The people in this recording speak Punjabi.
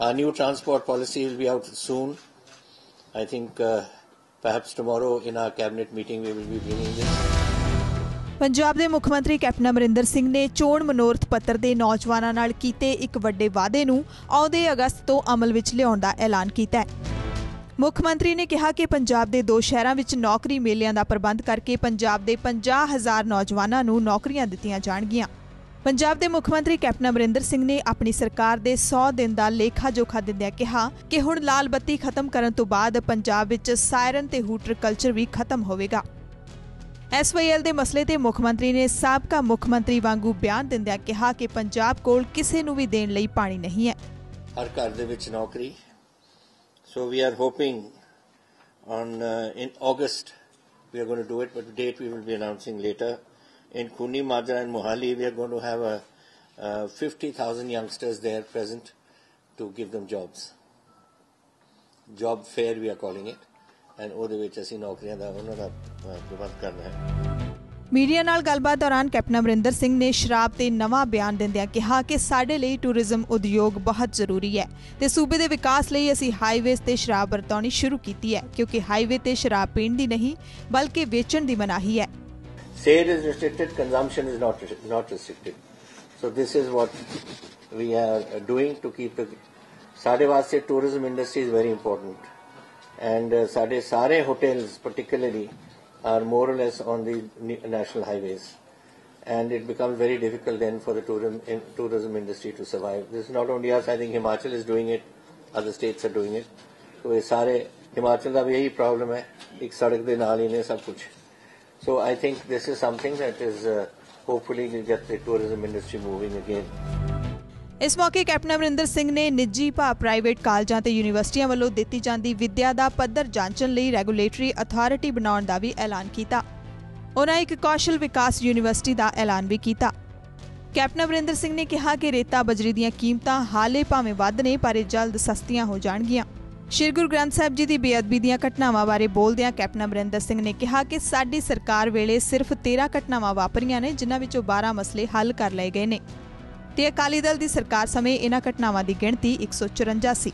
Our new transport policy will be out soon. I think uh, perhaps tomorrow in our cabinet meeting we will be bringing this. Punjab ਦੇ ਮੁੱਖ ਮੰਤਰੀ ਕੈਪਟਨ ਅਮਰਿੰਦਰ ਸਿੰਘ ਨੇ ਚੋਣ ਮਨੋਰਥ ਪੱਤਰ ਦੇ ਨੌਜਵਾਨਾਂ ਨਾਲ ਕੀਤੇ ਇੱਕ ਵੱਡੇ ਵਾਅਦੇ ਨੂੰ ਆਉਂਦੇ ਅਗਸਤ ਤੋਂ ਅਮਲ ਵਿੱਚ ਲਿਆਉਣ ਦਾ ਐਲਾਨ ਕੀਤਾ ਹੈ ਮੁੱਖ ਮੰਤਰੀ ਨੇ ਕਿਹਾ ਕਿ ਪੰਜਾਬ ਦੇ ਦੋ ਸ਼ਹਿਰਾਂ ਵਿੱਚ ਨੌਕਰੀ ਮੇਲਿਆਂ ਦਾ ਪ੍ਰਬੰਧ ਕਰਕੇ ਪੰਜਾਬ ਦੇ 50000 ਨੌਜਵਾਨਾਂ ਨੂੰ ਨੌਕਰੀਆਂ ਦਿੱਤੀਆਂ ਜਾਣਗੀਆਂ ਪੰਜਾਬ ਦੇ ਮੁੱਖ ਮੰਤਰੀ ਕੈਪਟਨ ਅਮਰਿੰਦਰ ਸਿੰਘ ਨੇ ਆਪਣੀ ਸਰਕਾਰ ਦੇ 100 ਦਿਨ ਦਾ ਲੇਖਾ ਜੋਖਾ ਦਿੰਦਿਆਂ ਕਿਹਾ ਕਿ ਹੁਣ ਲਾਲ ਬੱਤੀ ਖਤਮ ਕਰਨ ਤੋਂ ਬਾਅਦ ਪੰਜਾਬ ਵਿੱਚ ਸਾਇਰਨ ਤੇ ਹੂਟਰ ਕਲਚਰ ਵੀ ਖਤਮ ਹੋਵੇਗਾ। ਐਸਵਾਈਐਲ ਦੇ ਮਸਲੇ ਤੇ ਮੁੱਖ ਮੰਤਰੀ ਨੇ ਸਾਬਕਾ ਮੁੱਖ ਮੰਤਰੀ ਵਾਂਗੂ ਬਿਆਨ ਦਿੰਦਿਆਂ ਕਿਹਾ ਕਿ ਪੰਜਾਬ ਕੋਲ ਕਿਸੇ ਨੂੰ ਵੀ ਦੇਣ ਲਈ ਪਾਣੀ ਨਹੀਂ ਹੈ। ਹਰ ਘਰ ਦੇ ਵਿੱਚ ਨੌਕਰੀ। So we are hoping on uh, in we are going to do it but the date we will be announcing later in Kuni Madra and Mohali we are going to have a uh, 50000 youngsters there present to give them jobs. Job fair we are calling it. And ਉਹਦੇ ਵਿੱਚ ਅਸੀਂ ਨੌਕਰੀਆਂ ਦਾ ਉਹਨਾਂ ਦਾ ਪ੍ਰਬੰਧ ਕਰਨਾ ਹੈ ਮੀਡੀਆ ਨਾਲ ਗੱਲਬਾਤ ਦੌਰਾਨ ਕੈਪਟਨ ਅਮਰਿੰਦਰ ਸਿੰਘ ਨੇ ਸ਼ਰਾਬ ਤੇ ਨਵਾਂ ਬਿਆਨ ਦਿੰਦਿਆਂ ਕਿਹਾ ਕਿ ਸਾਡੇ ਲਈ ਟੂਰਿਜ਼ਮ ਉਦਯੋਗ ਬਹੁਤ ਜ਼ਰੂਰੀ ਹੈ ਤੇ ਸੂਬੇ ਦੇ ਵਿਕਾਸ ਲਈ ਅਸੀਂ ਹਾਈਵੇਜ਼ ਤੇ ਸ਼ਰਾਬ ਵਰਤਾਉਣੀ ਸ਼ੁਰੂ ਕੀਤੀ ਹੈ ਕਿਉਂਕਿ ਹਾਈਵੇ ਤੇ ਸ਼ਰਾਬ ਪੀਣ ਦੀ ਨਹੀਂ ਬਲਕਿ ਵੇਚਣ ਦੀ ਮਨਾਹੀ ਹੈ Sale is restricted, consumption is not, not restricted. So this is what we are doing to keep the Sadevasya tourism industry is very important. And uh, Sade Sare hotels particularly are more or less on the national highways. And it becomes very difficult then for the tourism, in, tourism industry to survive. This is not only us, I think Himachal is doing it, other states are doing it. So, Sare Himachal का भी problem hai ek एक सड़क के नाल ही So I think this is something that is uh, hopefully will get the tourism industry moving again. ਇਸ ਮੌਕੇ ਕੈਪਟਨ ਅਮਰਿੰਦਰ ਸਿੰਘ ਨੇ ਨਿੱਜੀ ਭਾ ਪ੍ਰਾਈਵੇਟ ਕਾਲਜਾਂ ਤੇ ਯੂਨੀਵਰਸਿਟੀਆਂ ਵੱਲੋਂ ਦਿੱਤੀ ਜਾਂਦੀ ਵਿੱਦਿਆ ਦਾ ਪੱਧਰ ਜਾਂਚਣ ਲਈ ਰੈਗੂਲੇਟਰੀ ਅਥਾਰਟੀ ਬਣਾਉਣ ਦਾ ਵੀ ਐਲਾਨ ਕੀਤਾ। ਉਹਨਾਂ ਇੱਕ ਕੌਸ਼ਲ ਵਿਕਾਸ ਯੂਨੀਵਰਸਿਟੀ ਦਾ ਐਲਾਨ ਵੀ ਕੀਤਾ। ਕੈਪਟਨ ਅਮਰਿੰਦਰ ਸਿੰਘ ਨੇ ਕਿਹਾ ਕਿ ਰੇਤਾ ਬਜਰੀ ਦੀਆਂ ਕੀਮਤਾਂ ਹਾਲੇ ਭਾਵੇਂ ਵੱਧ ਨੇ ਪਰ ਇਹ ਜਲਦ ਸਸਤੀਆਂ ਹੋ ਜਾਣਗੀਆਂ। ਸ਼੍ਰੀ ਗੁਰੂ ਗ੍ਰੰਥ ਸਾਹਿਬ ਜੀ ਦੀ ਬੇਅਦਬੀ ਦੀਆਂ ਘਟਨਾਵਾਂ ਬਾਰੇ ਬੋਲਦਿਆਂ ਕੈਪਟਨ ਅਮਰਿੰਦਰ ਸਿੰਘ ਨੇ ਕਿਹਾ ਕਿ ਸਾਡੀ ਸਰਕਾਰ ਵੇਲੇ ਸਿਰਫ 13 ਘਟਨਾਵਾਂ ਵਾਪਰੀਆਂ ਨੇ, ਜਿਨ੍ਹਾਂ ਵਿੱਚੋਂ 12 ਮਸਲੇ ਹੱਲ ਕਰ ਲਏ ਗਏ ਨੇ। ਤੇ ਅਕਾਲੀ ਦਲ ਦੀ ਸਰਕਾਰ ਸਮੇਂ ਇਹਨਾਂ ਘਟਨਾਵਾਂ ਦੀ ਗਿਣਤੀ 154 ਸੀ।